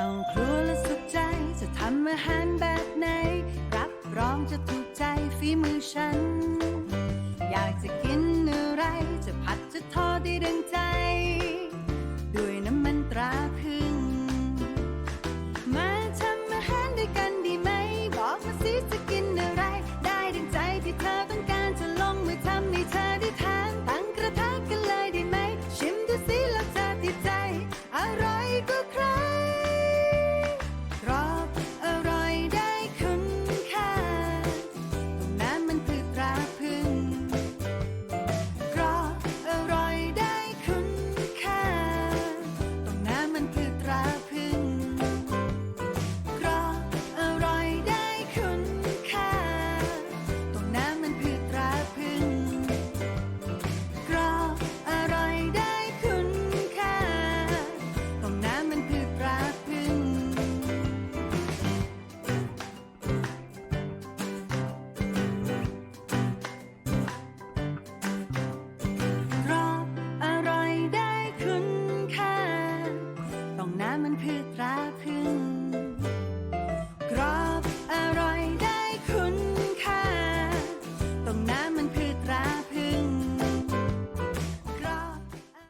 เข้าครัวและสุขใจ จะทำอาหารแบบไหน รับรองจะถูกใจฝีมือฉัน อยากจะกินอะไร จะผัดจะทอดได้ดังใจ ด้วยน้ำมันตราพึ่ง มาทำอาหารด้วยกันดีไหม บอกมาสิจะกินอะไร ได้ดังใจที่เธอต้องการจะลงมือทำให้เธอได้ทานตั้งกระทะกันเลยได้ไหม ชิมดูสิแล้วเธอติดใจ อร่อยกว่าใคร